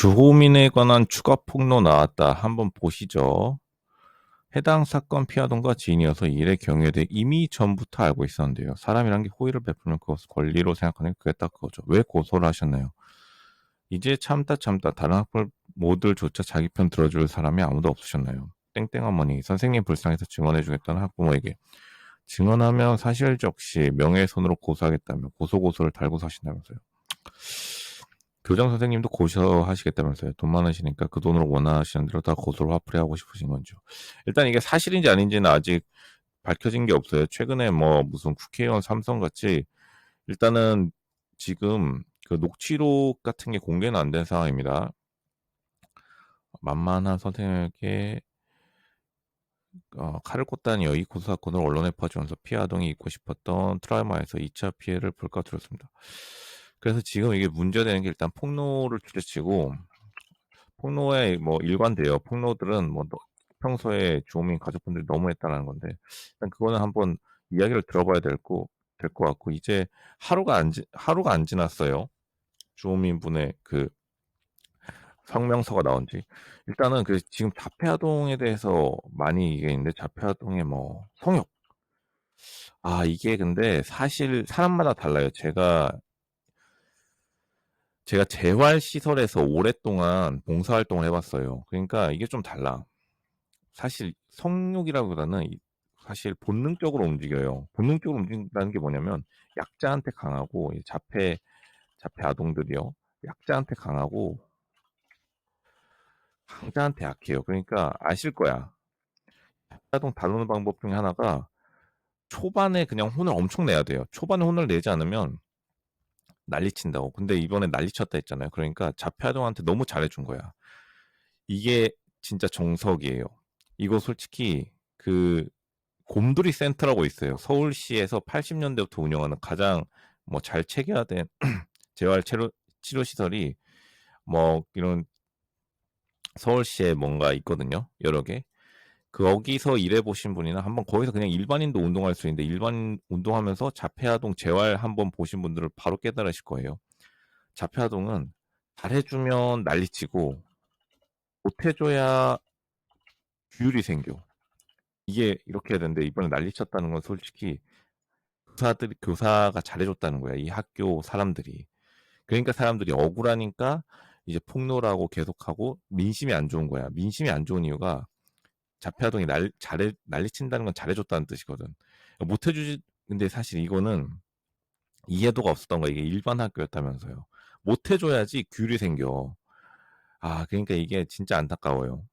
주호민에 관한 추가 폭로 나왔다. 한번 보시죠. 해당 사건 피하던가 지인이어서 이 일의 경우에 대해 이미 전부터 알고 있었는데요. 사람이란 게 호의를 베푸는 그것을 권리로 생각하는 게 그게 딱 그거죠. 왜 고소를 하셨나요? 이제 참다 참다 다른 학벌 모들조차 자기 편 들어줄 사람이 아무도 없으셨나요? 땡땡 어머니 선생님 불쌍해서 증언해주겠다는 학부모에게 증언하면 사실적시 명예훼손으로 고소하겠다며 고소고소를 달고 사신다면서요. 교장 선생님도 고소하시겠다면서요. 돈 많으시니까 그 돈으로 원하시는 대로 다 고소를 화풀이하고 싶으신 건지요. 일단 이게 사실인지 아닌지는 아직 밝혀진 게 없어요. 최근에 뭐 무슨 국회의원 삼성 같이 일단은 지금 그 녹취록 같은 게 공개는 안 된 상황입니다. 만만한 선생님에게 어, 칼을 꽂다는 여의 고소 사건을 언론에 퍼주면서 피해 아동이 잊고 싶었던 트라우마에서 2차 피해를 불가tur었습니다. 그래서 지금 이게 문제되는 게 일단 폭로를 둘째치고 폭로에 뭐 일관돼요. 폭로들은 뭐 너- 평소에 주호민 가족분들이 너무했다는 건데 일단 그거는 한번 이야기를 들어봐야 될 거 될 것 같고 이제 하루가 안 지, 하루가 안 지났어요. 주호민 분의 그 성명서가 나온 지 일단은 그 지금 자폐 아동에 대해서 많이 이게 있는데 자폐 아동의 뭐 성욕 아 이게 근데 사실 사람마다 달라요. 제가 제가 재활 시설에서 오랫동안 봉사 활동을 해봤어요. 그러니까 이게 좀 달라. 사실 성욕이라기보다는 이- 사실 본능적으로 움직여요. 본능적으로 움직인다는 게 뭐냐면 약자한테 강하고 이 자폐 자폐 아동들이요. 약자한테 강하고 강자한테 약해요. 그러니까 아실 거야. 자폐 아동 다루는 방법 중에 하나가 초반에 그냥 혼을 엄청 내야 돼요. 초반에 혼을 내지 않으면 난리친다고. 근데 이번에 난리쳤다 했잖아요. 그러니까 자폐 아동한테 너무 잘해준 거야. 이게 진짜 정석이에요. 이거 솔직히 그 곰돌이 센터라고 있어요. 서울시에서 80년대부터 운영하는 가장 뭐 잘 체계화된 재활 치료, 치료 시설이 뭐 이런 서울시에 뭔가 있거든요. 여러 개. 거기서 일해 보신 분이나 한번 거기서 그냥 일반인도 운동할 수 있는데 일반 운동하면서 자폐아동 재활 한번 보신 분들을 바로 깨달으실 거예요. 자폐아동은 잘해주면 난리치고 못해줘야 규율이 생겨. 이게 이렇게 해야 되는데 이번에 난리쳤다는 건 솔직히 교사들이 교사가 잘해줬다는 거야. 이 학교 사람들이. 그러니까 사람들이 억울하니까 이제 폭로라고 계속하고 민심이 안 좋은 거야. 민심이 안 좋은 이유가 자폐아동이 날, 잘해, 난리친다는 건 잘해줬다는 뜻이거든. 못해주지, 근데 사실 이거는 이해도가 없었던 거야. 이게 일반 학교였다면서요. 못해줘야지 규율이 생겨. 아, 그러니까 이게 진짜 안타까워요.